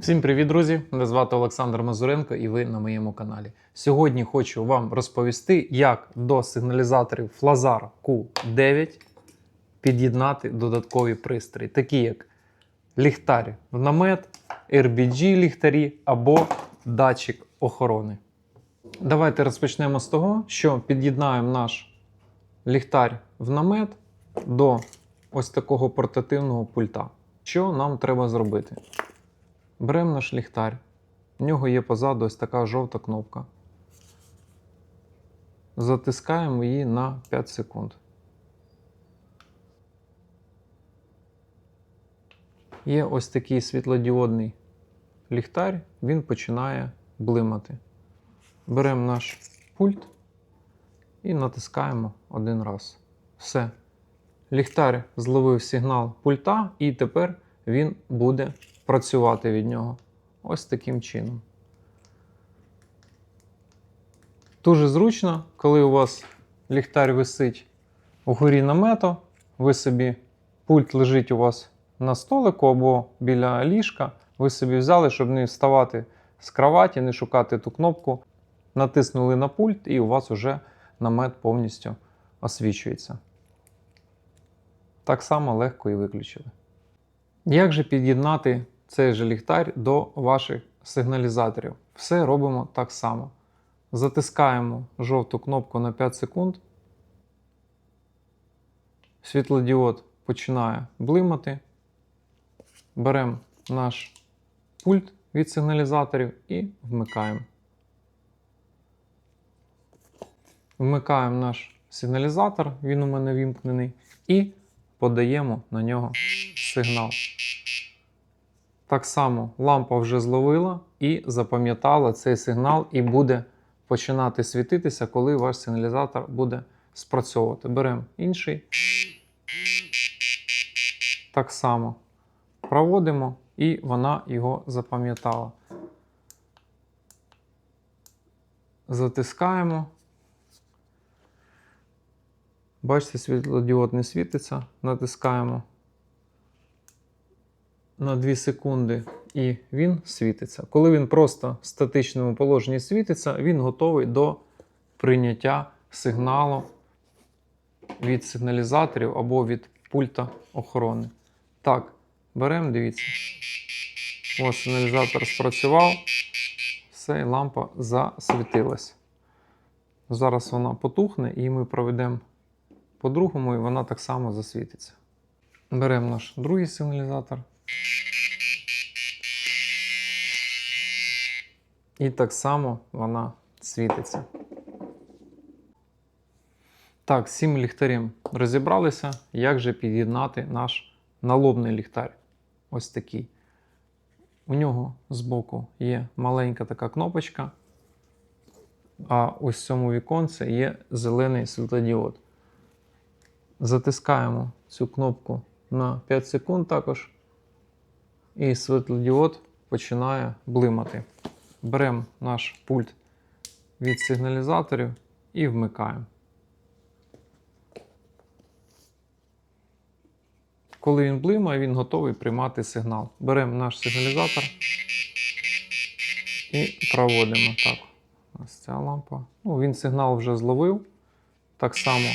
Всім привіт, друзі! Мене звати Олександр Мазуренко і ви на моєму каналі. Сьогодні хочу вам розповісти, як до сигналізаторів Flazar Q9 під'єднати додаткові пристрої, такі як ліхтар в намет, RBG ліхтарі або датчик охорони. Давайте розпочнемо з того, що під'єднаємо наш ліхтар в намет до ось такого портативного пульта. Що нам треба зробити? Беремо наш ліхтар. В нього є позаду ось така жовта кнопка. Затискаємо її на 5 секунд. Є ось такий світлодіодний ліхтар, він починає блимати. Беремо наш пульт і натискаємо один раз. Все. Ліхтар зловив сигнал пульта, і тепер він буде працювати від нього. Ось таким чином. Дуже зручно, коли у вас ліхтар висить угорі намету, ви собі пульт лежить у вас на столику або біля ліжка. Ви собі взяли, щоб не вставати з кроваті, не шукати ту кнопку. Натиснули на пульт, і у вас вже намет повністю освічується. Так само легко і виключили. Як же під'єднати цей же ліхтар до ваших сигналізаторів? Все робимо так само. Затискаємо жовту кнопку на 5 секунд. Світлодіод починає блимати. Беремо наш пульт від сигналізаторів і вмикаємо. Вмикаємо наш сигналізатор, він у мене вімкнений, і подаємо на нього сигнал. Так само лампа вже зловила і запам'ятала цей сигнал, і буде починати світитися, коли ваш сигналізатор буде спрацьовувати. Беремо інший. Так само проводимо, і вона його запам'ятала. Затискаємо. Бачите, світлодіод не світиться. Натискаємо на 2 секунди і він світиться. Коли він просто в статичному положенні світиться, він готовий до прийняття сигналу від сигналізаторів або від пульта охорони. Так, беремо, дивіться. Ось сигналізатор спрацював, все, і лампа засвітилась. Зараз вона потухне і ми проведемо по-другому, і вона так само засвітиться. Беремо наш другий сигналізатор. І так само вона світиться. Так, з цим ліхтарем розібралися, як же під'єднати наш налобний ліхтар. Ось такий. У нього збоку є маленька така кнопочка, а ось в цьому віконці є зелений світлодіод. Затискаємо цю кнопку на 5 секунд також, і світлодіод починає блимати. Беремо наш пульт від сигналізаторів і вмикаємо. Коли він блимає, він готовий приймати сигнал. Беремо наш сигналізатор і проводимо. Так, ось ця лампа. Ну, Він сигнал вже зловив. Так само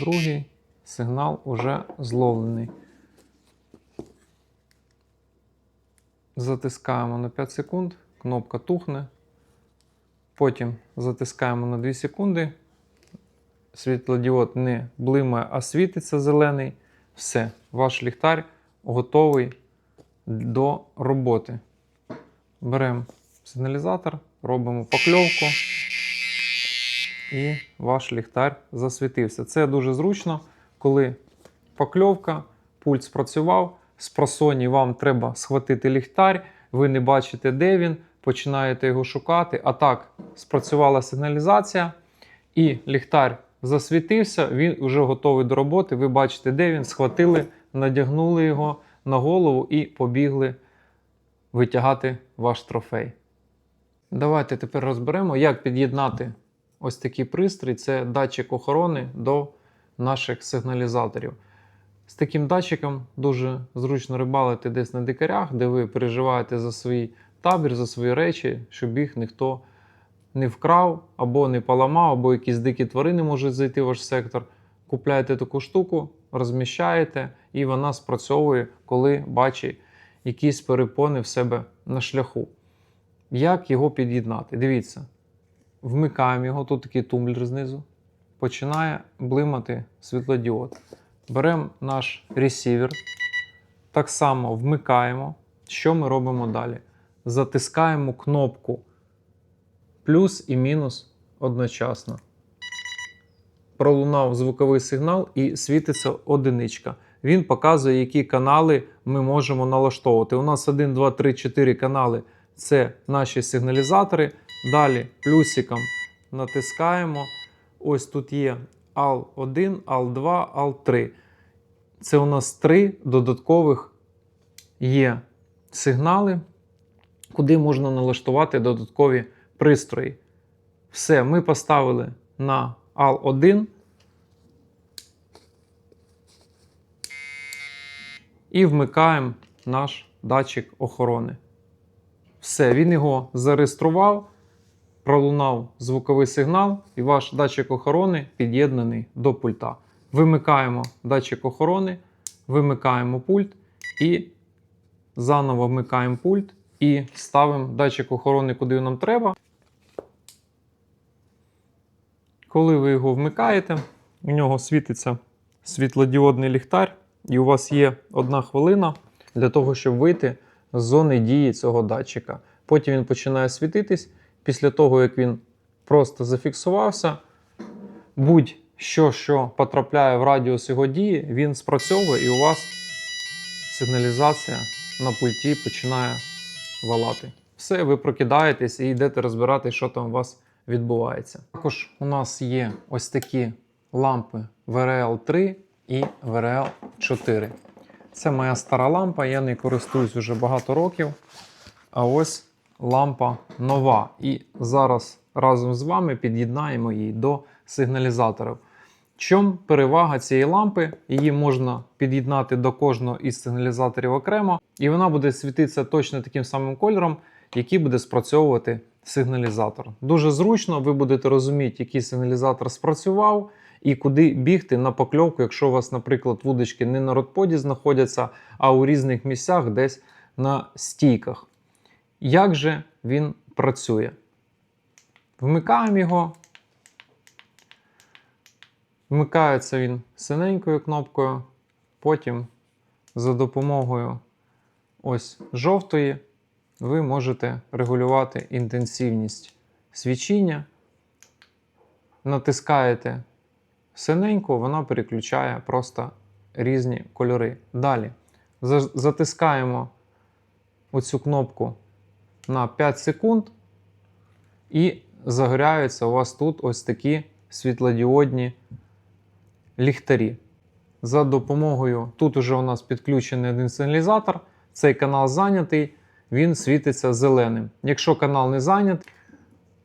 другий сигнал вже зловлений. Затискаємо на 5 секунд, кнопка тухне. Потім затискаємо на 2 секунди. Світлодіод не блимає, а світиться зелений. Все, ваш ліхтар готовий до роботи. Беремо сигналізатор, робимо покльовку, і ваш ліхтар засвітився. Це дуже зручно, коли покльовка, пульт спрацював. З просоні вам треба схватити ліхтар, ви не бачите, де він, починаєте його шукати. А так, спрацювала сигналізація, і ліхтар засвітився, він вже готовий до роботи. Ви бачите, де він, схватили, надягнули його на голову і побігли витягати ваш трофей. Давайте тепер розберемо, як під'єднати ось такий пристрій це датчик охорони до наших сигналізаторів. З таким датчиком дуже зручно рибалити десь на дикарях, де ви переживаєте за свій табір, за свої речі, щоб їх ніхто не вкрав або не поламав, або якісь дикі тварини можуть зайти в ваш сектор. Купляєте таку штуку, розміщаєте, і вона спрацьовує, коли бачить якісь перепони в себе на шляху. Як його під'єднати? Дивіться, вмикаємо його, тут такий тумблер знизу. Починає блимати світлодіод. Беремо наш ресівер, так само вмикаємо. Що ми робимо далі? Затискаємо кнопку плюс і мінус одночасно. Пролунав звуковий сигнал і світиться одиничка. Він показує, які канали ми можемо налаштовувати. У нас 1, 2, 3, 4 канали це наші сигналізатори. Далі плюсиком натискаємо. Ось тут є AL1, AL2, AL3. Це у нас три додаткових є сигнали, куди можна налаштувати додаткові пристрої. Все, ми поставили на AL1. І вмикаємо наш датчик охорони. Все, він його зареєстрував, пролунав звуковий сигнал, і ваш датчик охорони під'єднаний до пульта. Вимикаємо датчик охорони, вимикаємо пульт і заново вмикаємо пульт і ставимо датчик охорони, куди нам треба. Коли ви його вмикаєте, у нього світиться світлодіодний ліхтар, і у вас є одна хвилина для того, щоб вийти з зони дії цього датчика. Потім він починає світитись. Після того, як він просто зафіксувався, будь-що, що потрапляє в радіус його дії, він спрацьовує, і у вас сигналізація на пульті починає валати. Все, ви прокидаєтесь і йдете розбирати, що там у вас відбувається. Також у нас є ось такі лампи VRL 3 і VRL 4. Це моя стара лампа, я нею користуюсь вже багато років. А ось лампа нова. І зараз разом з вами під'єднаємо її до сигналізаторів. Чому перевага цієї лампи? Її можна під'єднати до кожного із сигналізаторів окремо, і вона буде світитися точно таким самим кольором, який буде спрацьовувати сигналізатор. Дуже зручно, ви будете розуміти, який сигналізатор спрацював і куди бігти на покльовку, якщо у вас, наприклад, вудочки не на родподі знаходяться, а у різних місцях десь на стійках. Як же він працює? Вмикаємо його. Вмикається він синенькою кнопкою, потім за допомогою ось жовтої ви можете регулювати інтенсивність свічіння. Натискаєте синеньку, вона переключає просто різні кольори. Далі затискаємо оцю кнопку на 5 секунд, і загоряються у вас тут ось такі світлодіодні ліхтарі. За допомогою, тут уже у нас підключений один сигналізатор, цей канал зайнятий, він світиться зеленим. Якщо канал не зайнятий,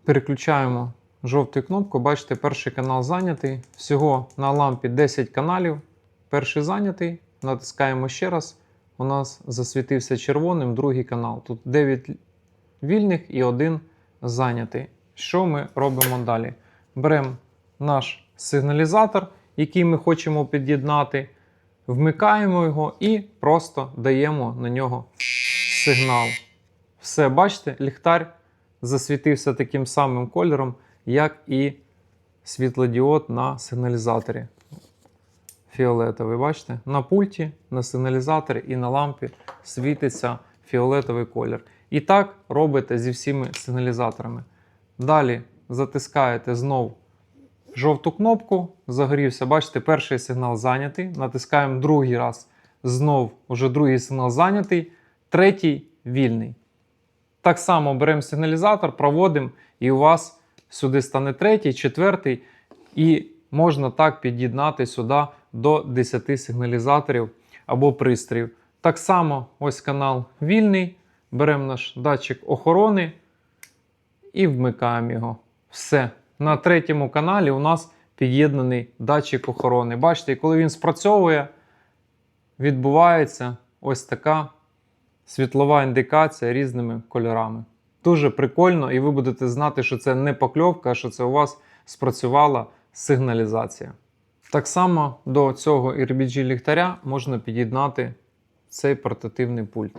переключаємо жовту кнопку. Бачите, перший канал зайнятий. Всього на лампі 10 каналів. Перший зайнятий. Натискаємо ще раз. У нас засвітився червоним другий канал. Тут 9 вільних і один зайнятий. Що ми робимо далі? Беремо наш сигналізатор, який ми хочемо під'єднати, вмикаємо його і просто даємо на нього сигнал. Все, бачите, ліхтар засвітився таким самим кольором, як і світлодіод на сигналізаторі. Фіолетовий, бачите? На пульті, на сигналізаторі і на лампі світиться фіолетовий колір. І так робите зі всіми сигналізаторами. Далі затискаєте знову жовту кнопку, загорівся. Бачите, перший сигнал зайнятий. Натискаємо другий раз. Знов уже другий сигнал зайнятий, третій вільний. Так само беремо сигналізатор, проводимо, і у вас сюди стане третій, четвертий, і можна так під'єднати сюди до 10 сигналізаторів або пристроїв. Так само ось канал вільний. Беремо наш датчик охорони і вмикаємо його. Все. На третьому каналі у нас під'єднаний датчик охорони. Бачите, коли він спрацьовує, відбувається ось така світлова індикація різними кольорами. Дуже прикольно, і ви будете знати, що це не покльовка, а що це у вас спрацювала сигналізація. Так само до цього RBG ліхтаря можна під'єднати цей портативний пульт.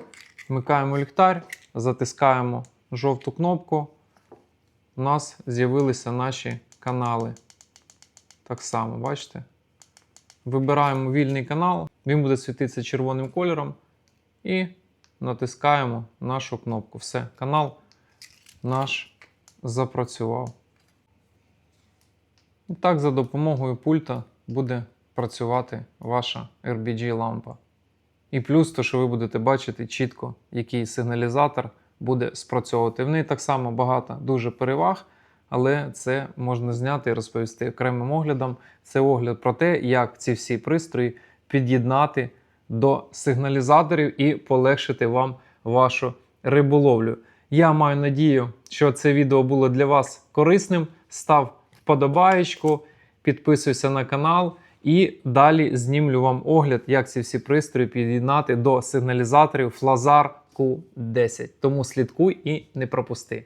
Вмикаємо ліхтар, затискаємо жовту кнопку. У нас з'явилися наші канали. Так само, бачите? Вибираємо вільний канал, він буде світитися червоним кольором. І натискаємо нашу кнопку. Все, канал наш запрацював. І так, за допомогою пульта буде працювати ваша RBG лампа. І плюс, то, що ви будете бачити чітко, який сигналізатор буде спрацьовувати. В неї так само багато дуже переваг, але це можна зняти і розповісти окремим оглядом. Це огляд про те, як ці всі пристрої під'єднати до сигналізаторів і полегшити вам вашу риболовлю. Я маю надію, що це відео було для вас корисним. Став вподобаєчку, підписуйся на канал. І далі знімлю вам огляд, як ці всі пристрої під'єднати до сигналізаторів Flazar Q10. Тому слідкуй і не пропусти.